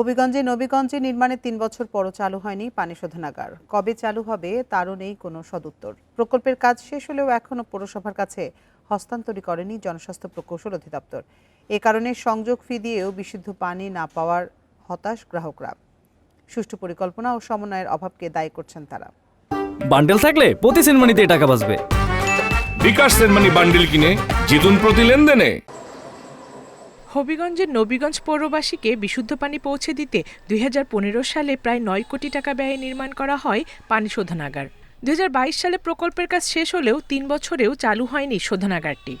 হবিগঞ্জে নবীগঞ্জে নির্মাণের তিন বছর পরও চালু হয়নি পানি শোধনাগার। কবে চালু হবে তারও নেই কোনো সদুত্তর। প্রকল্পের কাজ শেষ হলেও এখনও পৌরসভার কাছে হস্তান্তরই করেনি জনস্বাস্থ্য প্রকৌশল অধিদপ্তর। এ কারণে সংযোগ ফি দিয়েও বিশুদ্ধ পানি না পাওয়ার হতাশ গ্রাহকরা। সুষ্ঠু পরিকল্পনা ও সমন্বয়ের অভাবকে দায়ী করছেন তারা। বান্ডেল থাকলে প্রতি সেনমানিতে টাকা বাঁচবে। বিকাশ সেনমানি বান্ডিল কিনে জিতুন প্রতি লেনদেনে। হবিগঞ্জের নবীগঞ্জ পৌরবাসীকে বিশুদ্ধ পানি পৌঁছে দিতে দুই হাজার পনেরো সালে প্রায় নয় কোটি টাকা ব্যয়ে নির্মাণ করা হয় পানি শোধনাগার। দু হাজার বাইশ সালে প্রকল্পের কাজ শেষ হলেও তিন বছরেও চালু হয়নি শোধনাগারটি।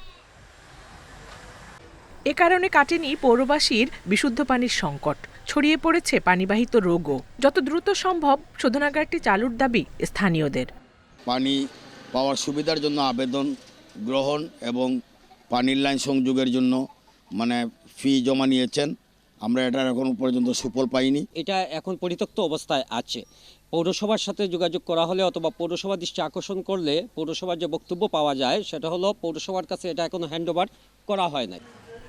এ কারণে কাটেনি পৌরবাসীর বিশুদ্ধ পানির সংকট। ছড়িয়ে পড়েছে পানিবাহিত রোগও। যত দ্রুত সম্ভব শোধনাগারটি চালুর দাবি স্থানীয়দের। পানি পাওয়ার সুবিধার জন্য আবেদন গ্রহণ এবং পানির লাইন সংযোগের জন্য মানে ফি জমা নিয়েছেন। আমরা এটার এখন পর্যন্ত সুফল পাইনি। এটা এখন পরিত্যক্ত অবস্থায় আছে। পৌরসভার সাথে যোগাযোগ করা হলে অথবা পৌরসভা দৃষ্টি আকর্ষণ করলে পৌরসভার যে বক্তব্য পাওয়া যায় সেটা হলো পৌরসভার কাছে এটা এখনও হ্যান্ডওভার করা হয় নাই।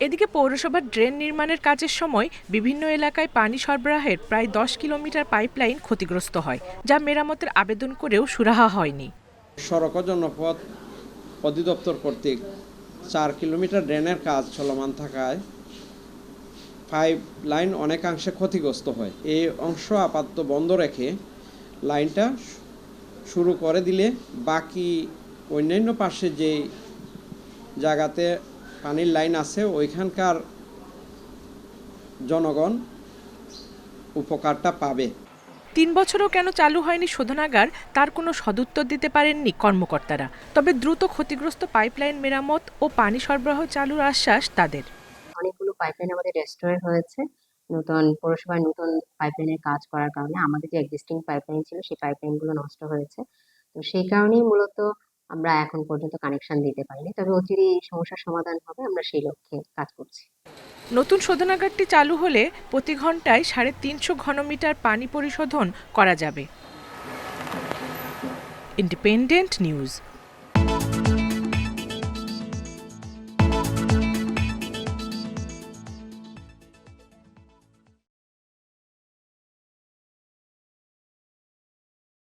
এদিকে পৌরসভার ড্রেন নির্মাণের কাজের সময় বিভিন্ন এলাকায় পানি সরবরাহের প্রায় দশ কিলোমিটার পাইপলাইন ক্ষতিগ্রস্ত হয় যা মেরামতের আবেদন করেও সুরাহা হয়নি। সড়ক জনপথ অধিদপ্তর কর্তৃক চার কিলোমিটার ড্রেনের কাজ চলমান থাকায় পাইপ লাইন অনেকাংশে ক্ষতিগ্রস্ত হয়। এই অংশ আপাতত বন্ধ রেখে লাইনটা শুরু করে দিলে বাকি অন্যান্য পাশে যে জায়গাতে পানির লাইন আছে, ওইখানকার জনগণ উপকারটা পাবে। তিন বছরও কেন চালু হয়নি শোধনাগার, তার কোনো সদুত্তর দিতে পারেননি কর্মকর্তারা। তবে দ্রুত ক্ষতিগ্রস্ত পাইপলাইন মেরামত ও পানি সরবরাহ চালুর আশ্বাস তাদের। অনেকগুলো পাইপলাইন আমাদের রেস্টোর হয়েছে। নতুন পৌরসভায় নতুন পাইপলাইনের কাজ করার কারণে আমাদের যে এক্সিস্টিং পাইপলাইন ছিল, সেই পাইপলাইনগুলো নষ্ট হয়েছে। তো সেই কারণেই মূলত আমরা এখন পর্যন্ত কানেকশন দিতে পারিনি। তবে অচিরে এই সমস্যার সমাধান হবে, আমরা সেই লক্ষ্যে কাজ করছি। নতুন শোধনাগারটি চালু হলে প্রতি ঘন্টায় সাড়ে তিনশো ঘনমিটার পানি পরিশোধন করা যাবে। Independent news